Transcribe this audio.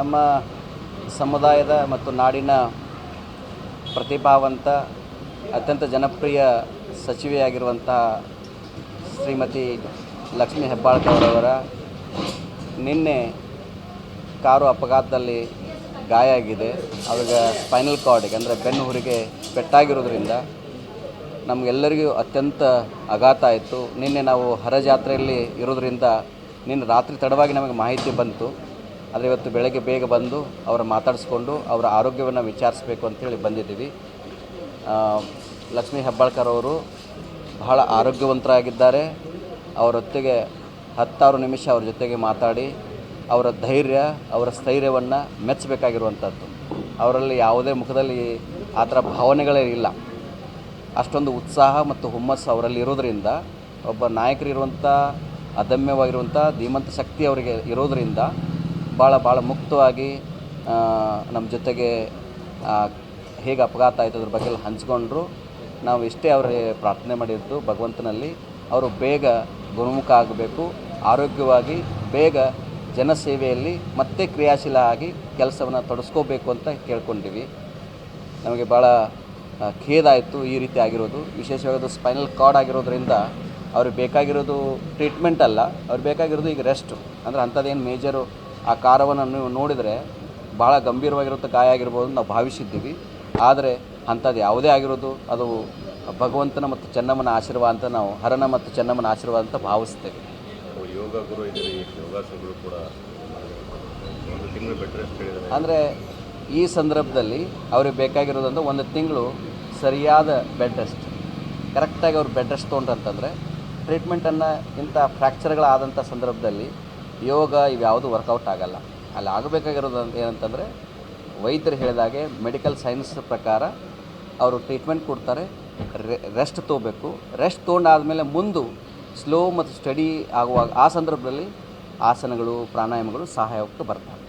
ನಮ್ಮ ಸಮುದಾಯದ ಮತ್ತು ನಾಡಿನ ಪ್ರತಿಭಾವಂತ, ಅತ್ಯಂತ ಜನಪ್ರಿಯ ಸಚಿವೆಯಾಗಿರುವಂಥ ಶ್ರೀಮತಿ ಲಕ್ಷ್ಮೀ ಹೆಬ್ಬಾಳ್ಕರವರ ನಿನ್ನೆ ಕಾರು ಅಪಘಾತದಲ್ಲಿ ಗಾಯ ಆಗಿದೆ. ಅವ್ರಿಗೆ ಸ್ಪೈನಲ್ ಕಾರ್ಡಿಗೆ ಅಂದರೆ ಬೆನ್ನು ಹುರಿಗೆ ಪೆಟ್ಟಾಗಿರೋದ್ರಿಂದ ನಮಗೆಲ್ಲರಿಗೂ ಅತ್ಯಂತ ಆಘಾತ ಆಯಿತು. ನಿನ್ನೆ ನಾವು ಹರಜಾತ್ರೆಯಲ್ಲಿ ಇರೋದ್ರಿಂದ ನಿನ್ನೆ ರಾತ್ರಿ ತಡವಾಗಿ ನಮಗೆ ಮಾಹಿತಿ ಬಂತು. ಆದರೆ ಇವತ್ತು ಬೆಳಗ್ಗೆ ಬೇಗ ಬಂದು ಅವರ ಮಾತಾಡಿಸ್ಕೊಂಡು ಅವರ ಆರೋಗ್ಯವನ್ನು ವಿಚಾರಿಸಬೇಕು ಅಂತೇಳಿ ಬಂದಿದ್ದೀವಿ. ಲಕ್ಷ್ಮೀ ಹೆಬ್ಬಾಳ್ಕರ್ ಅವರು ಬಹಳ ಆರೋಗ್ಯವಂತರಾಗಿದ್ದಾರೆ. ಅವರೊತ್ತಿಗೆ ಹತ್ತಾರು ನಿಮಿಷ ಅವ್ರ ಜೊತೆಗೆ ಮಾತಾಡಿ, ಅವರ ಧೈರ್ಯ, ಅವರ ಸ್ಥೈರ್ಯವನ್ನು ಮೆಚ್ಚಬೇಕಾಗಿರುವಂಥದ್ದು ಅವರಲ್ಲಿ ಯಾವುದೇ ಮುಖದಲ್ಲಿ ಆ ಥರ ಭಾವನೆಗಳೇ ಇಲ್ಲ. ಅಷ್ಟೊಂದು ಉತ್ಸಾಹ ಮತ್ತು ಹುಮ್ಮಸ್ಸು ಅವರಲ್ಲಿ ಇರೋದರಿಂದ, ಒಬ್ಬ ನಾಯಕರಿರುವಂಥ, ಅದಮ್ಯವಾಗಿರುವಂಥ, ಧೀಮಂತ ಶಕ್ತಿ ಅವರಿಗೆ ಇರೋದರಿಂದ ಭಾಳ ಭಾಳ ಮುಕ್ತವಾಗಿ ನಮ್ಮ ಜೊತೆಗೆ ಹೇಗೆ ಅಪಘಾತ ಆಯಿತು ಅದ್ರ ಬಗ್ಗೆ ಹಂಚಿಕೊಂಡ್ರು. ನಾವು ಇಷ್ಟೇ ಅವ್ರಿಗೆ ಪ್ರಾರ್ಥನೆ ಮಾಡಿದ್ದು ಭಗವಂತನಲ್ಲಿ, ಅವರು ಬೇಗ ಗುಣಮುಖ ಆಗಬೇಕು. ಆರೋಗ್ಯವಾಗಿ ಬೇಗ ಜನಸೇವೆಯಲ್ಲಿ ಮತ್ತೆ ಕ್ರಿಯಾಶೀಲ ಆಗಿ ಕೆಲಸವನ್ನು ತೊಡಸ್ಕೋಬೇಕು ಅಂತ ಕೇಳ್ಕೊಂಡಿವಿ. ನಮಗೆ ಭಾಳ ಖೇದಾಯಿತು ಈ ರೀತಿ ಆಗಿರೋದು. ವಿಶೇಷವಾಗಿ ಅದು ಸ್ಪೈನಲ್ ಕಾರ್ಡ್ ಆಗಿರೋದ್ರಿಂದ ಅವ್ರಿಗೆ ಬೇಕಾಗಿರೋದು ಟ್ರೀಟ್ಮೆಂಟ್ ಅಲ್ಲ, ಅವ್ರಿಗೆ ಬೇಕಾಗಿರೋದು ಈಗ ರೆಸ್ಟ್. ಅಂದರೆ ಅಂಥದ್ದೇನು ಮೇಜರು ಆ ಕಾರವನ್ನು ನೀವು ನೋಡಿದರೆ ಭಾಳ ಗಂಭೀರವಾಗಿರುವಂಥ ಗಾಯ ಆಗಿರ್ಬೋದು ನಾವು ಭಾವಿಸಿದ್ದೀವಿ. ಆದರೆ ಅಂಥದ್ದು ಯಾವುದೇ ಆಗಿರೋದು ಅದು ಭಗವಂತನ ಮತ್ತು ಚೆನ್ನಮ್ಮನ ಆಶೀರ್ವಾದ ಅಂತ ನಾವು ಹರನ ಮತ್ತು ಚೆನ್ನಮ್ಮನ ಆಶೀರ್ವಾದ ಅಂತ ಭಾವಿಸ್ತೇವೆ. ಯೋಗ ಗುರು ಯೋಗಾಸನಗಳು ಕೂಡ ಅಂದರೆ ಈ ಸಂದರ್ಭದಲ್ಲಿ ಅವ್ರಿಗೆ ಬೇಕಾಗಿರೋದಂದ್ರೆ ಒಂದು ತಿಂಗಳು ಸರಿಯಾದ ಬೆಡ್ ರೆಸ್ಟ್ ಕರೆಕ್ಟಾಗಿ ಅವ್ರು ಬೆಡ್ ರೆಸ್ಟ್ ತೊಗೊಂಡ್ರಂತಂದರೆ ಟ್ರೀಟ್ಮೆಂಟನ್ನು ಇಂಥ ಫ್ರ್ಯಾಕ್ಚರ್ಗಳಾದಂಥ ಸಂದರ್ಭದಲ್ಲಿ ಯೋಗ ಇವ್ಯಾವುದು ವರ್ಕೌಟ್ ಆಗಲ್ಲ. ಅಲ್ಲಿ ಆಗಬೇಕಾಗಿರೋದು ಅಂತ ಏನಂತಂದರೆ ವೈದ್ಯರು ಹೇಳಿದಾಗೆ ಮೆಡಿಕಲ್ ಸೈನ್ಸ್ ಪ್ರಕಾರ ಅವರು ಟ್ರೀಟ್ಮೆಂಟ್ ಕೊಡ್ತಾರೆ ರೆಸ್ಟ್ ತೊಗೋಬೇಕು. ರೆಸ್ಟ್ ತೊಗೊಂಡಾದಮೇಲೆ ಮುಂದೆ ಸ್ಲೋ ಮತ್ತು ಸ್ಟಡಿ ಆಗುವಾಗ ಆ ಸಂದರ್ಭದಲ್ಲಿ ಆಸನಗಳು ಪ್ರಾಣಾಯಾಮಗಳು ಸಹಾಯಕ್ಕೆ ಬರ್ತವೆ.